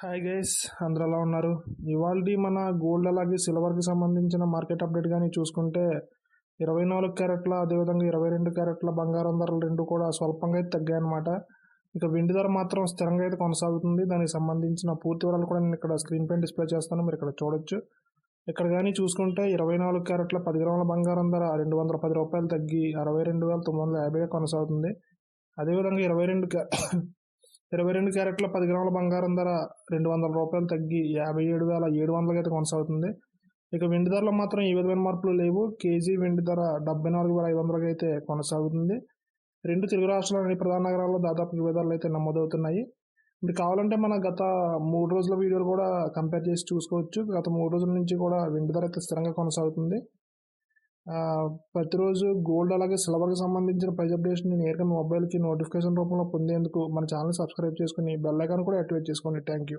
Hi guys అందరూ ఎలా ఉన్నారు? ఇవాళ మన గోల్డ్ అలాగే సిల్వర్కి సంబంధించిన మార్కెట్ అప్డేట్ కానీ చూసుకుంటే ఇరవై నాలుగు క్యారెట్ల అదేవిధంగా ఇరవై రెండు క్యారెట్ల బంగారం ధరలు రెండు కూడా స్వల్పంగా అయితే తగ్గాయన్నమాట. ఇక వెండి ధర మాత్రం స్థిరంగా అయితే కొనసాగుతుంది. దానికి సంబంధించిన పూర్తి వివరాలు కూడా నేను ఇక్కడ స్క్రీన్ పైన డిస్ప్లే చేస్తాను. మీరు ఇక్కడ చూడొచ్చు. ఇక్కడ కానీ చూసుకుంటే ఇరవై నాలుగు క్యారెట్ల పది గ్రాముల బంగారం ధర రెండు వందల పది రూపాయలు తగ్గి అరవై రెండు వేల తొమ్మిది వందల యాభైగా కొనసాగుతుంది. అదేవిధంగా ఇరవై రెండు క్యా ఇరవై రెండు క్యారెట్ల పది గ్రాముల బంగారం ధర రెండు వందల రూపాయలు తగ్గి యాభై ఏడు వేల ఏడు వందలకి అయితే కొనసాగుతుంది. ఇక వెండి ధరలో మాత్రం ఈ విధమైన మార్పులు లేవు. కేజీ వెండి ధర డెబ్బై నాలుగు వేల ఐదు వందలకి అయితే కొనసాగుతుంది. రెండు తెలుగు రాష్ట్రాల ప్రధాన నగరాల్లో దాదాపు ఇరవై ధరలు అయితే నమోదవుతున్నాయి. మీరు కావాలంటే మన గత మూడు రోజుల వీడియోలు కూడా కంపేర్ చేసి చూసుకోవచ్చు. గత మూడు రోజుల నుంచి కూడా వెండి ధర అయితే స్థిరంగా కొనసాగుతుంది. ప్రతిరోజు గోల్డ్ అలాగే సిల్వర్కి సంబంధించిన ప్రైజ్ అప్డేషన్ నేను నేరుగా మొబైల్కి నోటిఫికేషన్ రూపంలో పొందేందుకు మన ఛానల్ సబ్స్క్రైబ్ చేసుకుని బెల్ ఐకాన్ కూడా యాక్టివేట్ చేసుకోండి. Thank you